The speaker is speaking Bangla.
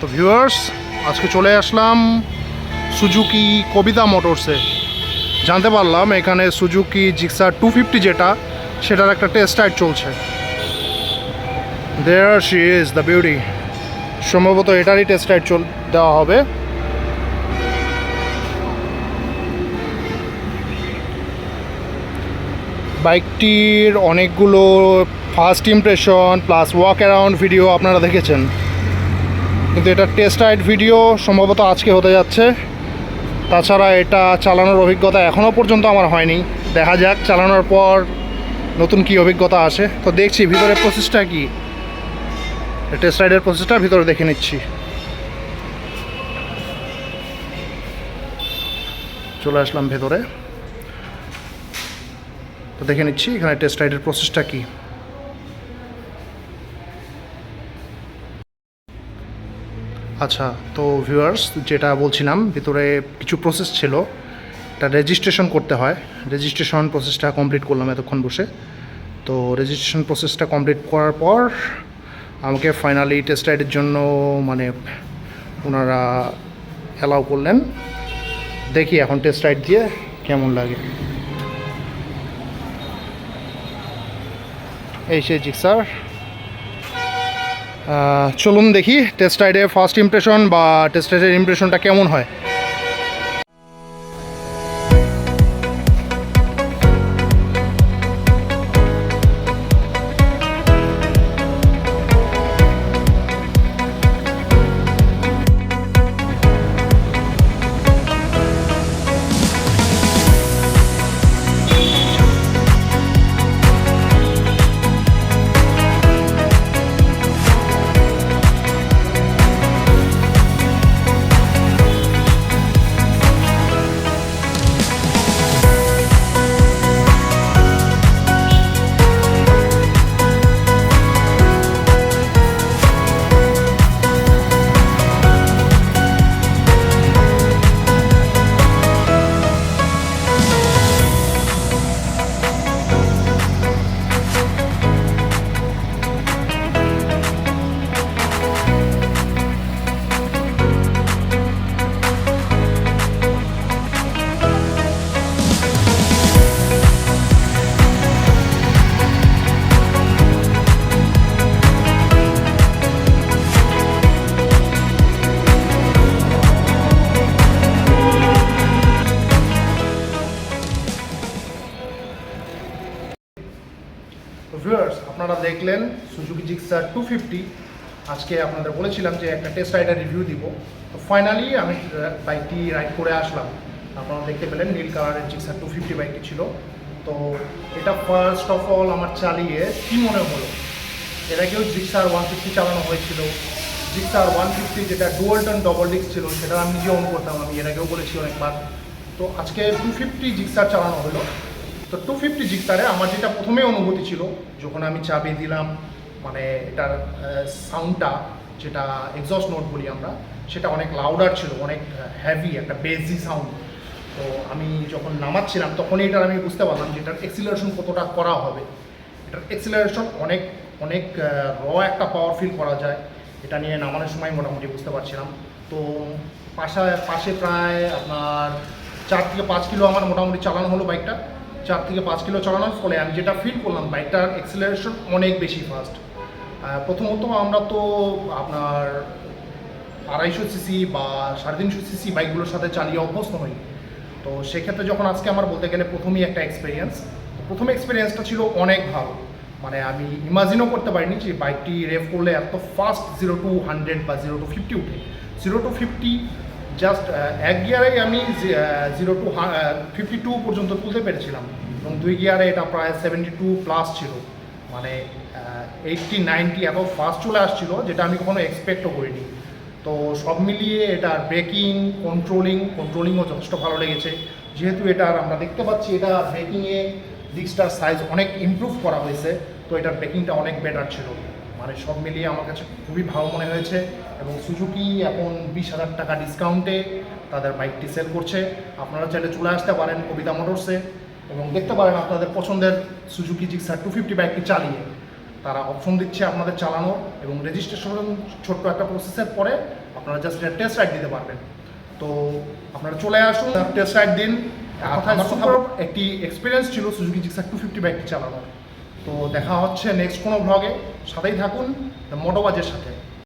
তো ভিউয়ার্স আজকে চলে আসলাম সুজুকি কবিতা মোটরসে জানতে পারলাম এখানে সুজুকি জিক্সার টু ফিফটি যেটা, সেটার একটা টেস্ট রাইড চলছে। There she is the beauty সম্ভবত এটারই টেস্ট রাইড চল দেওয়া হবে। বাইকটির অনেকগুলো first impression plus walk around video আপনারা দেখেছেন। কিন্তু এটা টেস্ট রাইড ভিডিও সম্ভবত আজকে হতে যাচ্ছে। তাছাড়া এটা চালানোর অভিজ্ঞতা এখনও পর্যন্ত আমার হয়নি। দেখা যাক চালানোর পর নতুন কি অভিজ্ঞতা আসে। তো দেখছি ভিতরে প্রসেসটা কি। টেস্ট রাইডের প্রসেসটা ভিতরে দেখে নিচ্ছি। চলে আসলাম ভেতরে। তো দেখে নিচ্ছি এখানে টেস্ট রাইডের প্রসেসটা কি। আচ্ছা তো ভিউয়ার্স যেটা বলছিলাম, ভিতরে কিছু প্রসেস ছিল। এটা রেজিস্ট্রেশন করতে হয়। রেজিস্ট্রেশন প্রসেসটা কমপ্লিট করলাম এতক্ষণ বসে। তো রেজিস্ট্রেশন প্রসেসটা কমপ্লিট করার পর, আমাকে ফাইনালি টেস্ট রাইডের জন্য মানে ওনারা অ্যালাউ করলেন। দেখি এখন টেস্ট রাইড দিয়ে কেমন লাগে। এই সে জিক্সার চলুন দেখি টেস্ট রাইডে ফার্স্ট ইমপ্রেশন বা টেস্ট রাইডের ইমপ্রেশনটা কেমন হয়? আপনারা দেখলেন সুজুকি জিক্সার টু ফিফটি আজকে আপনাদের বলেছিলাম যে একটা টেস্ট রাইডার রিভিউ দিব। তো ফাইনালি আমি বাইকটি রাইড করে আসলাম। আপনারা দেখতে পেলেন নীল কালারের জিক্সার টু ফিফটি বাইকটি ছিল। তো এটা ফার্স্ট অফ অল আমার চালিয়ে কী মনে হলো? এর আগেও জিক্সার ওয়ান ফিফটি চালানো হয়েছিল। জিক্সার ওয়ান ফিফটি যেটা ডুয়াল টন ডবল ডিস্ক ছিল, সেটা আমি নিজে অন করতাম। আমি এর আগেও বলেছি অনেকবার। তো আজকে টু ফিফটি জিক্সার চালানো হলো। তো টু ফিফটি জিক্সারে আমার যেটা প্রথমে অনুভূতি ছিল, যখন আমি চাবি দিলাম মানে এটার সাউন্ডটা যেটা এক্সস্ট নোট বলি আমরা, সেটা অনেক লাউডার ছিল, অনেক হ্যাভি একটা বেজি সাউন্ড তো আমি যখন নামাচ্ছিলাম, তখনই এটার আমি বুঝতে পারলাম যে এটার এক্সিলারেশন কতটা করা হবে। এটার এক্সিলারেশন অনেক অনেক র একটা পাওয়ার ফিল করা যায়। এটা নিয়ে নামানোর সময় মোটামুটি বুঝতে পারছিলাম। তো পাশা, পাশে প্রায় আপনার চার থেকে পাঁচ কিলো আমার মোটামুটি চালানো হলো বাইকটা চার থেকে পাঁচ কিলো চালানোর ফলে আমি যেটা ফিল করলাম বাইকটার এক্সিলারেশন অনেক বেশি ফাস্ট প্রথমত আমরা তো আপনার আড়াইশো সিসি বা সাড়ে তিনশো সিসি বাইকগুলোর সাথে চালিয়ে অভ্যস্ত হই। তো সেক্ষেত্রে যখন আজকে আমার বলতে গেলে প্রথমেই একটা এক্সপিরিয়েন্স প্রথম এক্সপিরিয়েন্সটা ছিল অনেক ভালো। মানে আমি ইমাজিনও করতে পারিনি যে বাইকটি রেভ করলে এত ফাস্ট জিরো টু হান্ড্রেড বা জিরো টু ফিফটি উঠে। জিরো টু ফিফটি জাস্ট এক গিয়ারেই আমি জিরো টু ফিফটি টু পর্যন্ত তুলতে পেরেছিলাম। এবং দুই গিয়ারে এটা প্রায় সেভেন্টি টু প্লাস ছিল। মানে এইটটি নাইনটি এত ফাস্ট চলে আসছিল, যেটা আমি কখনো এক্সপেক্টও করিনি। তো সব মিলিয়ে এটার ব্রেকিং কন্ট্রোলিং কন্ট্রোলিংও যথেষ্ট ভালো লেগেছে। যেহেতু এটার আমরা দেখতে পাচ্ছি, এটা ব্রেকিংয়ে ডিস্কটার সাইজ অনেক ইমপ্রুভ করা হয়েছে, তো এটার ব্রেকিংটা অনেক বেটার ছিল। মানে সব মিলিয়ে আমার কাছে খুবই ভালো মনে হয়েছে এবং সুজুকি এখন বিশ হাজার টাকা ডিসকাউন্টে তাদের বাইকটি সেল করছে। আপনারা চাইলে চলে আসতে পারেন কবিতা মোটরসে এবং দেখতে পারেন আপনাদের পছন্দের সুজুকি জিক্সার টু ফিফটি বাইকটি চালিয়ে। তারা অপশন দিচ্ছে আপনাদের চালানোর এবং রেজিস্ট্রেশন ছোট্ট একটা প্রসেসের পরে আপনারা জাস্ট একটা টেস্ট রাইড দিতে পারবেন। তো আপনারা চলে আসুন টেস্ট রাইড দিন। একটি এক্সপিরিয়েন্স ছিল সুজুকি জিক্সার টু ফিফটি বাইকটি চালানোর। তো দেখা হচ্ছে নেক্সট কোনো ভ্লগে সাথেই থাকুন মোটোবাজের সাথে।